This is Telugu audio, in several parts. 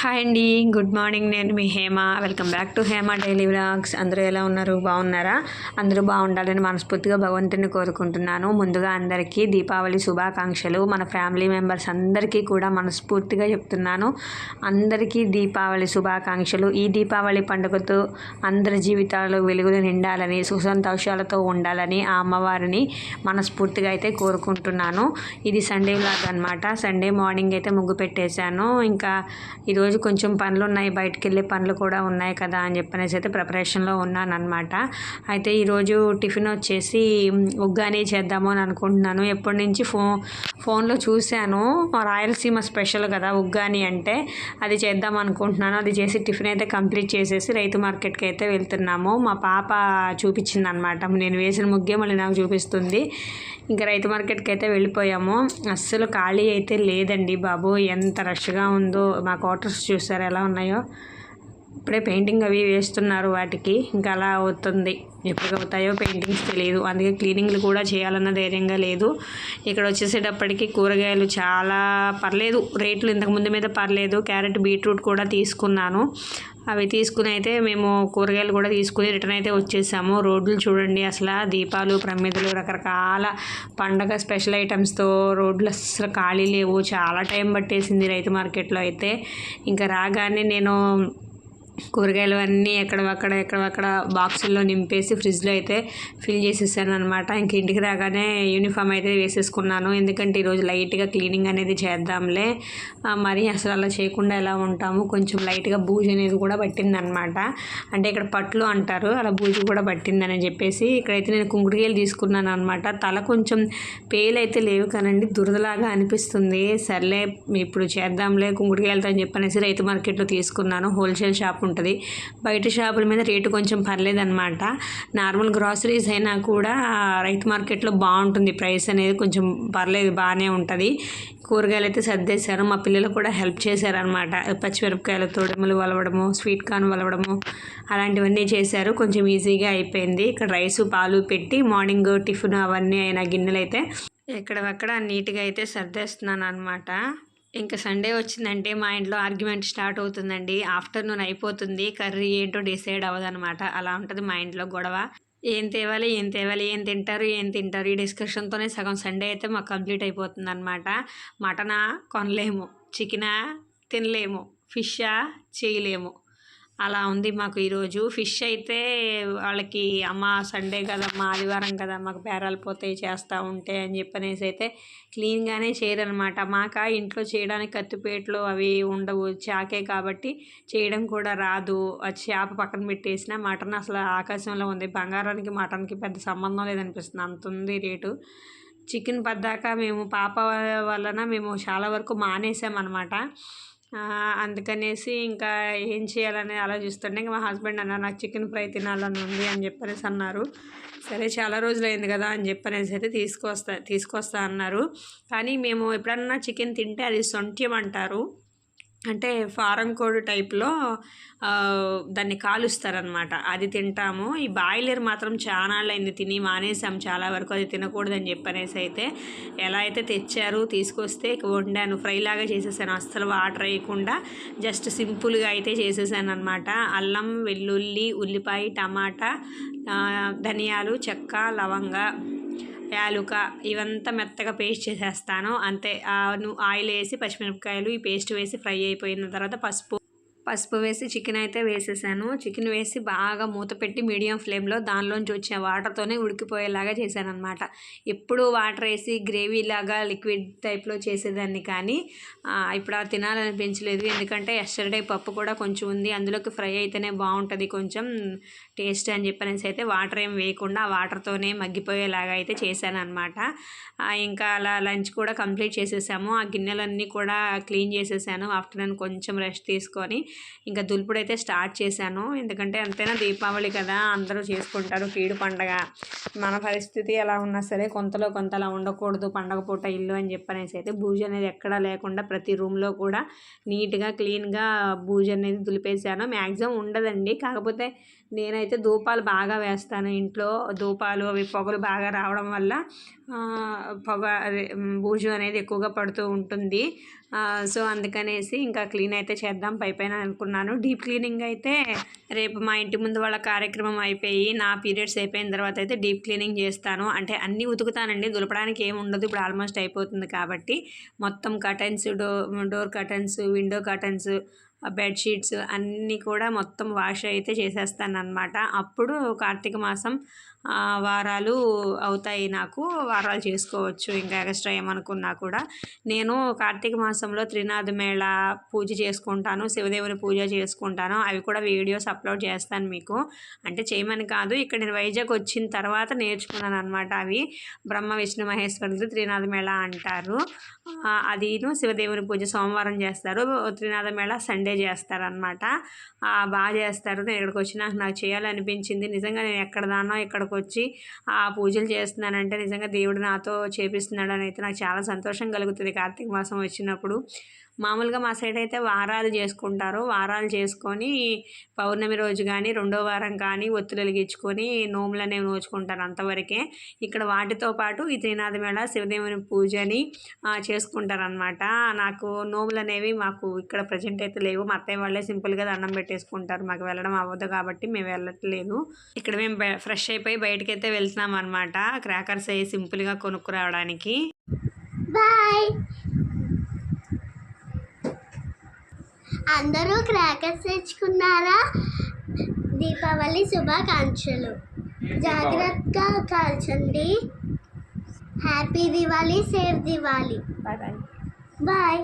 హాయ్ అండి గుడ్ మార్నింగ్. నేను మీ Hema. Welcome back to Hema daily vlogs. అందరూ ఎలా ఉన్నారు? బాగున్నారా? అందరూ బాగుండాలని మనస్ఫూర్తిగా భగవంతుని కోరుకుంటున్నాను. ముందుగా అందరికీ దీపావళి శుభాకాంక్షలు. మన ఫ్యామిలీ మెంబర్స్ అందరికీ కూడా మనస్ఫూర్తిగా చెప్తున్నాను. అందరికీ దీపావళి శుభాకాంక్షలు. ఈ దీపావళి పండుగతో అందరి జీవితాలు వెలుగులు నిండాలని సుసంతోషాలతో ఉండాలని ఆ అమ్మవారిని మనస్ఫూర్తిగా అయితే కోరుకుంటున్నాను. ఇది సండే వ్లాగ్ అనమాట సండే మార్నింగ్ అయితే ముగ్గు పెట్టేశాను. ఇంకా ఈరోజు కొంచెం పనులు ఉన్నాయి బయటకు వెళ్ళే పనులు కూడా ఉన్నాయి కదా అని చెప్పనేసి అయితే ప్రిపరేషన్లో ఉన్నాను అనమాట అయితే ఈరోజు టిఫిన్ వచ్చేసి ఉగ్గాని చేద్దాము అని అనుకుంటున్నాను. ఎప్పటి నుంచి ఫో ఫోన్లో చూశాను. రాయలసీమ స్పెషల్ కదా ఉగ్గాని అంటే అది చేద్దాం అనుకుంటున్నాను. అది చేసి టిఫిన్ అయితే కంప్లీట్ చేసేసి రైతు మార్కెట్కి అయితే వెళ్తున్నాము. మా పాప చూపించింది అనమాట నేను వేసిన ముగ్గే మళ్ళీ నాకు చూపిస్తుంది. ఇంకా రైతు మార్కెట్కి అయితే వెళ్ళిపోయాము. అస్సలు ఖాళీ అయితే లేదండి బాబు. ఎంత రష్గా ఉందో మా క్వార్టర్స్ చూసారు ఎలా ఉన్నాయో. ఇప్పుడే పెయింటింగ్ అవి వేస్తున్నారు వాటికి. ఇంకా అలా అవుతుంది. ఎప్పుడు అవుతాయో పెయింటింగ్స్ తెలియదు అందుకే క్లీనింగ్లు కూడా చేయాలన్న ధైర్యంగా లేదు. ఇక్కడ వచ్చేసేటప్పటికి కూరగాయలు చాలా పర్లేదు. రేట్లు ఇంతకు ముందు మీద పర్లేదు. క్యారెట్ బీట్రూట్ కూడా తీసుకున్నాను. అవి తీసుకుని అయితే మేము కూరగాయలు కూడా తీసుకుని రిటర్న్ అయితే వచ్చేసాము. రోడ్లు చూడండి అసలు దీపాలు ప్రమిదలు రకరకాల పండగ స్పెషల్ ఐటమ్స్తో రోడ్లు అసలు ఖాళీ లేవు. చాలా టైం పట్టేసింది రైతు మార్కెట్లో అయితే. ఇంకా రాగానే నేను కూరగాయలు అన్నీ ఎక్కడవక్కడ ఎక్కడవక్కడ బాక్సుల్లో నింపేసి ఫ్రిడ్జ్లో అయితే ఫిల్ చేసేసాను అనమాట ఇంక ఇంటికి రాగానే యూనిఫామ్ అయితే వేసేసుకున్నాను. ఎందుకంటే ఈరోజు లైట్గా క్లీనింగ్ అనేది చేద్దాంలే. మరి అసలు అలా చేయకుండా ఎలా ఉంటాము? కొంచెం లైట్గా బూజు అనేది కూడా పట్టిందనమాట అంటే ఇక్కడ పట్లు అంటారు అలా బూజు కూడా పట్టిందని చెప్పేసి ఇక్కడైతే నేను కుంకుడుకాయలు తీసుకున్నాను అనమాట తల కొంచెం పేలు అయితే లేవు కానండి దురదలాగా అనిపిస్తుంది. సర్లే ఇప్పుడు చేద్దాంలే కుంకుడుకాయలతో అని చెప్పనేసి రైతు మార్కెట్లో తీసుకున్నాను. హోల్సేల్ షాప్ ఉంటుంది. బయట షాపుల మీద రేటు కొంచెం పర్లేదన్నమాట. నార్మల్ గ్రాసరీస్ అయినా కూడా రైతు మార్కెట్లో బాగుంటుంది. ప్రైస్ అనేది కొంచెం పర్లేదు బాగానే ఉంటుంది. కూరగాయలు అయితే సర్దేశారు. మా పిల్లలు కూడా హెల్ప్ చేశారనమాట పచ్చిమిరపకాయలు తోడములు వలవడము స్వీట్ కార్న్ వలవడము అలాంటివన్నీ చేశారు. కొంచెం ఈజీగా అయిపోయింది. ఇక్కడ రైసు పాలు పెట్టి మార్నింగ్ టిఫిన్ అవన్నీ అయిన గిన్నెలు అయితే ఎక్కడవక్కడ నీట్గా అయితే సర్దేస్తున్నాను అనమాట ఇంకా సండే వచ్చిందంటే మా ఇంట్లో ఆర్గ్యుమెంట్ స్టార్ట్ అవుతుందండి. ఆఫ్టర్నూన్ అయిపోతుంది. కర్రీ ఏంటో డిసైడ్ అవ్వదనమాట అలా ఉంటుంది మా ఇంట్లో గొడవ. ఏం తేవాలి ఏం తేవాలి ఏం తింటారు ఏం తింటారు ఈ డిస్కషన్తోనే సగం సండే అయితే మాకు కంప్లీట్ అయిపోతుంది అనమాట మటనా కొనలేము. చికెనా తినలేము. ఫిషా చేయలేము. అలా ఉంది మాకు ఈరోజు. ఫిష్ అయితే వాళ్ళకి అమ్మ సండే కదమ్మా ఆదివారం కదా మాకు బేరాలు పోతాయి చేస్తూ ఉంటే అని చెప్పనేసి అయితే క్లీన్గానే చేయరనమాట మాక ఇంట్లో చేయడానికి కత్తిపేటలు అవి ఉండవు చాకే కాబట్టి చేయడం కూడా రాదు. ఆ చేప పక్కన పెట్టేసిన మటన్ అసలు ఆకాశంలో ఉంది. బంగారానికి మటన్కి పెద్ద సంబంధం లేదనిపిస్తుంది. అంత ఉంది రేటు. చికెన్ పద్దాక మేము పాప వలన మేము చాలా వరకు మానేసామన్నమాట. అందుకనేసి ఇంకా ఏం చేయాలని ఆలోచిస్తుంటే ఇంకా మా హస్బెండ్ అన్నారు నాకు చికెన్ ఫ్రై తినాలని ఉంది అని చెప్పనేసి అన్నారు. సరే చాలా రోజులు అయింది కదా అని చెప్పనేసి అయితే తీసుకొస్తా తీసుకొస్తా అన్నారు. కానీ మేము ఎప్పుడన్నా చికెన్ తింటే అది సొంట్యం అంటారు. అంటే ఫారం కోడ్ టైప్లో దాన్ని కాలుస్తారనమాట అది తింటాము. ఈ బాయిలర్ మాత్రం చాలా అయింది తిని మానేసాం. చాలా వరకు అది తినకూడదని చెప్పనేసి అయితే ఎలా అయితే తెచ్చారు తీసుకొస్తే వండాను. ఫ్రైలాగా చేసేసాను. అస్సలు వాటర్ వేయకుండా జస్ట్ సింపుల్గా అయితే చేసేసాను అనమాట అల్లం వెల్లుల్లి ఉల్లిపాయ టమాటా ధనియాలు చెక్క లవంగ యాలుక ఇవంతా మెత్తగా పేస్ట్ చేసేస్తాను. అంతే ఆయిల్ వేసి పచ్చిమిరపకాయలు ఈ పేస్ట్ వేసి ఫ్రై అయిపోయిన తర్వాత పసుపు పసుపు వేసి చికెన్ అయితే వేసేసాను. చికెన్ వేసి బాగా మూత పెట్టి మీడియం ఫ్లేమ్లో దానిలోంచి వచ్చే వాటర్తోనే ఉడికిపోయేలాగా చేశాను అనమాట ఎప్పుడు వాటర్ వేసి గ్రేవీ లాగా లిక్విడ్ టైప్లో చేసేదాన్ని కానీ ఇప్పుడు అది తినాలనిపించలేదు. ఎందుకంటే ఎస్టర్డే పప్పు కూడా కొంచెం ఉంది. అందులోకి ఫ్రై అయితేనే బాగుంటుంది కొంచెం టేస్ట్ అని చెప్పనేసి అయితే వాటర్ ఏం వేయకుండా ఆ వాటర్తోనే మగ్గిపోయేలాగా అయితే చేశాను అనమాట ఇంకా అలా లంచ్ కూడా కంప్లీట్ చేసేసాము. ఆ గిన్నెలన్నీ కూడా క్లీన్ చేసేసాను. ఆఫ్టర్నూన్ కొంచెం రెస్ట్ తీసుకొని ఇంకా దులుపుడు అయితే స్టార్ట్ చేశాను. ఎందుకంటే అంతేనా దీపావళి కదా అందరూ చేసుకుంటారు కీడు పండగ. మన పరిస్థితి ఎలా ఉన్నా సరే కొంతలో కొంత అలా ఉండకూడదు పండగ పూట ఇల్లు అని చెప్పనేసి అయితే బూజు అనేది ఎక్కడా లేకుండా ప్రతి రూమ్లో కూడా నీట్గా క్లీన్గా బూజు అనేది దులిపేశాను. మ్యాక్సిమం ఉండదండి. కాకపోతే నేనైతే ధూపాలు బాగా వేస్తాను ఇంట్లో. ధూపాలు అవి పొగలు బాగా రావడం వల్ల పొగ అదే బూజు అనేది ఎక్కువగా పడుతూ ఉంటుంది. సో అందుకనేసి ఇంకా క్లీన్ అయితే చేద్దాం పైపైన అనుకున్నాను. డీప్ క్లీనింగ్ అయితే రేపు మా ఇంటి ముందు వాళ్ళ కార్యక్రమం అయిపోయి నా పీరియడ్స్ అయిపోయిన తర్వాత అయితే డీప్ క్లీనింగ్ చేస్తాను. అంటే అన్నీ ఉతుకుతానండి దులపడానికి ఏమి ఉండదు ఇప్పుడు ఆల్మోస్ట్ అయిపోతుంది కాబట్టి. మొత్తం curtains do door curtains window curtains bedsheets అన్నీ కూడా మొత్తం వాష్ అయితే చేసేస్తాను అనమాట అప్పుడు కార్తీక మాసం వారాలు అవుతాయి నాకు. వారాలు చేసుకోవచ్చు. ఇంకా ఎక్స్ట్రా ఏమనుకున్నా కూడా. నేను కార్తీక మాసంలో త్రినాథ మేళ పూజ చేసుకుంటాను. శివదేవుని పూజ చేసుకుంటాను. అవి కూడా వీడియోస్ అప్లోడ్ చేస్తాను మీకు. అంటే చేయమని కాదు. ఇక్కడ నేను వైజాగ్ వచ్చిన తర్వాత నేర్చుకున్నాను అనమాట అవి. బ్రహ్మ విష్ణు మహేశ్వరులు త్రినాథ మేళ అంటారు. అదిను శివదేవుని పూజ సోమవారం చేస్తారు. త్రినాథ మేళ సండే చేస్తారనమాట బాగా చేస్తారు. నేను ఇక్కడికి వచ్చినాక నాకు చేయాలనిపించింది. నిజంగా నేను ఎక్కడ దానో ఇక్కడికి వచ్చి ఆ పూజలు చేస్తున్నానంటే నిజంగా దేవుడు నాతో చేపిస్తున్నాడు అని అయితే నాకు చాలా సంతోషం కలుగుతుంది కార్తీక మాసం వచ్చినప్పుడు. మామూలుగా మా సైడ్ అయితే వారాలు చేసుకుంటారు. వారాలు చేసుకొని పౌర్ణమి రోజు కానీ రెండో వారం కానీ ఒత్తులు వెలిగించుకొని నోములు అనేవి నోచుకుంటారు అంతవరకే. ఇక్కడ వాటితో పాటు ఈ త్రినాథ మేళ శివదేవుని పూజని చేసుకుంటారు చేసుకుంటారనమాట నాకు నోములు అనేవి మాకు ఇక్కడ ప్రజెంట్ అయితే లేవు. మా అత్తయ్య వాళ్ళే సింపుల్గా దండం పెట్టేసుకుంటారు. మాకు వెళ్ళడం అవ్వదు కాబట్టి మేము వెళ్ళట్లేదు. ఇక్కడ మేము ఫ్రెష్ అయిపోయి బయటకైతే వెళ్తున్నాం అనమాట క్రాకర్స్ అయ్యి సింపుల్గా కొనుక్కురావడానికి బాయ్. అందరూ క్రాకర్స్ తెచ్చుకున్నారా? దీపావళి శుభాకాంక్షలు. జాగ్రత్తగా కాల్చండి. Happy Diwali safe Diwali bye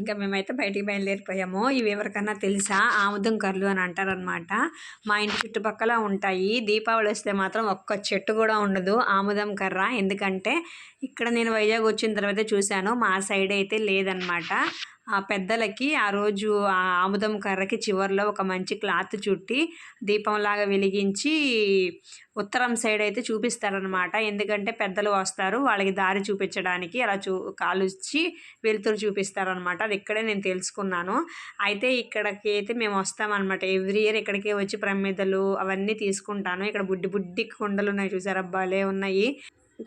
ఇంకా మేమైతే బయటికి బయలుదేరిపోయాము. ఇవి ఎవరికన్నా తెలుసా? ఆముదం కర్రలు అని అంటారనమాట మా ఇంటి చుట్టుపక్కల ఉంటాయి. దీపావళి వస్తే మాత్రం ఒక్క చెట్టు కూడా ఉండదు. ఆముదం కర్ర. ఎందుకంటే ఇక్కడ నేను వైజాగ్ వచ్చిన తర్వాత చూశాను. మా సైడ్ అయితే లేదనమాట ఆ పెద్దలకి ఆ రోజు ఆ ఆముదం కర్రకి చివర్లో ఒక మంచి క్లాత్ చుట్టి దీపంలాగా వెలిగించి ఉత్తరం సైడ్ అయితే చూపిస్తారనమాట ఎందుకంటే పెద్దలు వస్తారు వాళ్ళకి దారి చూపించడానికి అలా చూ కాలుచ్చి వెలుతురు చూపిస్తారనమాట అది ఇక్కడే నేను తెలుసుకున్నాను. అయితే ఇక్కడికి అయితే మేము వస్తామన్నమాట. ఎవ్రీ ఇయర్ ఇక్కడికి వచ్చి ప్రమిదలు అవన్నీ తీసుకుంటాను. ఇక్కడ బుడ్డి బుడ్డి కుండలు ఉన్నాయి చూసారా? భలే ఉన్నాయి.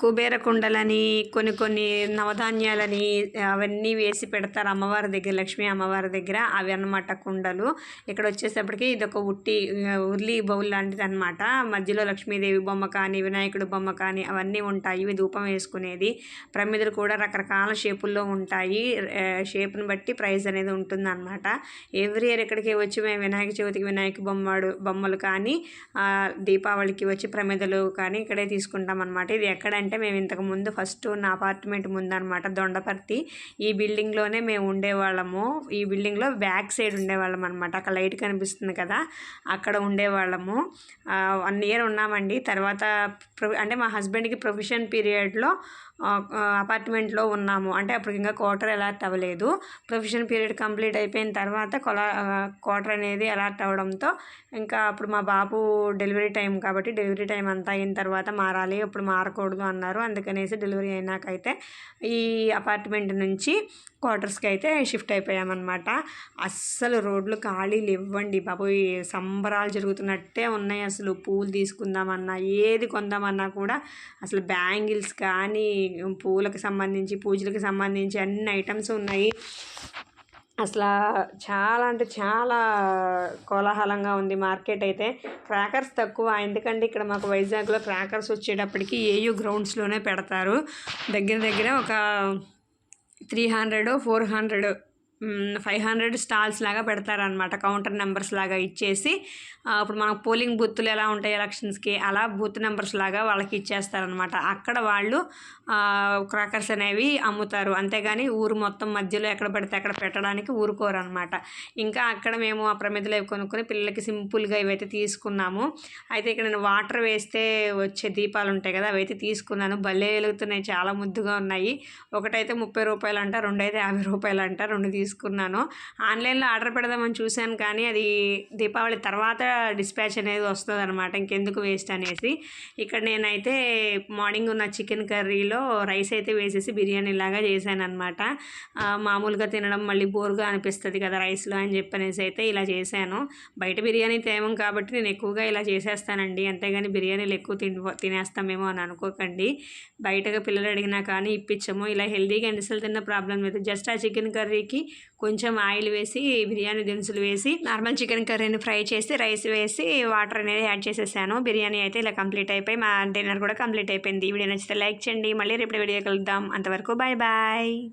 కుబేర కుండలని కొన్ని కొన్ని నవధాన్యాలని అవన్నీ వేసి పెడతారు అమ్మవారి దగ్గర లక్ష్మీ అమ్మవారి దగ్గర. అవి అన్నమాట కుండలు. ఇక్కడ వచ్చేసప్పటికి ఇది ఒక ఉట్టి ఉర్లి ఉర్లీ బౌల్ లాంటిది అనమాట మధ్యలో లక్ష్మీదేవి బొమ్మ కానీ వినాయకుడు బొమ్మ కానీ అవన్నీ ఉంటాయి. ఇవి ధూపం వేసుకునేది. ప్రమిదలు కూడా రకరకాల షేపుల్లో ఉంటాయి. షేప్ని బట్టి ప్రైస్ అనేది ఉంటుంది అనమాట ఎవ్రీ ఇయర్ ఇక్కడికి వచ్చి మేము వినాయక చవితికి వినాయక బొమ్మడు బొమ్మలు కానీ దీపావళికి వచ్చి ప్రమిదలు కానీ ఇక్కడే తీసుకుంటాం అనమాట ఇది అంటే మేము ఇంతకు ముందు ఫస్ట్ నా అపార్ట్మెంట్ ముందనమాట దొండపర్తి. ఈ బిల్డింగ్లోనే మేము ఉండేవాళ్ళము. ఈ బిల్డింగ్లో బ్యాక్ సైడ్ ఉండేవాళ్ళం అనమాట అక్కడ లైట్ కనిపిస్తుంది కదా అక్కడ ఉండేవాళ్ళము. వన్ ఇయర్ ఉన్నామండి. తర్వాత అంటే మా హస్బెండ్కి ప్రొఫెషన్ పీరియడ్లో అపార్ట్మెంట్లో ఉన్నాము. అంటే అప్పుడు ఇంకా క్వార్టర్ అలాట్ అవ్వలేదు. ప్రొఫెషన్ పీరియడ్ కంప్లీట్ అయిపోయిన తర్వాత కొలా క్వార్టర్ అనేది అలాట్ అవ్వడంతో ఇంకా అప్పుడు మా బాబు డెలివరీ టైం కాబట్టి డెలివరీ టైం అంతా అయిన తర్వాత మారాలి అప్పుడు మారకూడదు అన్నారు. అందుకనేసి డెలివరీ అయినాకైతే ఈ అపార్ట్మెంట్ నుంచి క్వార్టర్స్కి అయితే షిఫ్ట్ అయిపోయామన్నమాట. అస్సలు రోడ్లు ఖాళీలు ఇవ్వండి బాబు సంబరాలు జరుగుతున్నట్టే ఉన్నాయి అసలు. పూలు తీసుకుందామన్నా ఏది కొందామన్నా కూడా అసలు బ్యాంగిల్స్ కానీ పూలకు సంబంధించి పూజలకు సంబంధించి అన్ని ఐటమ్స్ ఉన్నాయి. అసలు చాలా అంటే చాలా కోలాహలంగా ఉంది మార్కెట్ అయితే. క్రాకర్స్ తక్కువ. ఎందుకంటే ఇక్కడ మాకు వైజాగ్లో క్రాకర్స్ వచ్చేటప్పటికి ఏయూ గ్రౌండ్స్లోనే పెడతారు. దగ్గర దగ్గర ఒక three hundred four hundred five hundred stalls లాగా పెడతారనమాట కౌంటర్ నెంబర్స్ లాగా ఇచ్చేసి అప్పుడు ఇప్పుడు మనకు పోలింగ్ బూత్లు ఎలా ఉంటాయి ఎలక్షన్స్కి అలా బూత్ నెంబర్స్ లాగా వాళ్ళకి ఇచ్చేస్తారనమాట అక్కడ వాళ్ళు క్రాకర్స్ అనేవి అమ్ముతారు. అంతేగాని ఊరు మొత్తం మధ్యలో ఎక్కడ పడితే అక్కడ పెట్టడానికి ఊరుకోరు అనమాట ఇంకా అక్కడ మేము ఆ అవి కొనుక్కొని పిల్లలకి సింపుల్గా ఇవైతే తీసుకున్నాము. అయితే ఇక్కడ నేను వాటర్ వేస్తే వచ్చే దీపాలు ఉంటాయి కదా అవైతే తీసుకున్నాను. భలే వెలుగుతున్నాయి చాలా ముద్దుగా ఉన్నాయి. ఒకటైతే ముప్పై రూపాయలు అంట రెండైతే యాభై రూపాయలు అంట రెండు తీసుకు తీసుకున్నాను. ఆన్లైన్లో ఆర్డర్ పెడదామని చూశాను కానీ అది దీపావళి తర్వాత డిస్పాచ్ అనేది వస్తుంది అనమాట ఇంకెందుకు వేస్ట్ అనేసి. ఇక్కడ నేనైతే మార్నింగ్ ఉన్న చికెన్ కర్రీలో రైస్ అయితే వేసేసి బిర్యానీ లాగా చేశాను అనమాట మామూలుగా తినడం మళ్ళీ బోర్గా అనిపిస్తుంది కదా రైస్లో అని చెప్పనేసి అయితే ఇలా చేశాను. బయట బిర్యానీ తేమం కాబట్టి నేను ఎక్కువగా ఇలా చేసేస్తానండి. అంతేగాని బిర్యానీలు ఎక్కువ తిని తినేస్తామేమో అని అనుకోకండి. బయటగా పిల్లలు అడిగినా కానీ ఇప్పించము ఇలా హెల్తీగా ఎండిసలు తిన్న ప్రాబ్లం లేదు. జస్ట్ ఆ చికెన్ కర్రీకి కొంచెం ఆయిల్ వేసి బిర్యానీ దినుసులు వేసి నార్మల్ చికెన్ కర్రీని ఫ్రై చేసి రైస్ వేసి వాటర్ అనేది యాడ్ చేసేసాను. బిర్యానీ అయితే ఇలా కంప్లీట్ అయిపోయి మా డిన్నర్ కూడా కంప్లీట్ అయిపోయింది. ఈ వీడియో నచ్చితే లైక్ చేయండి. మళ్ళీ రేపు వీడియో కలుద్దాం. అంతవరకు బాయ్ బాయ్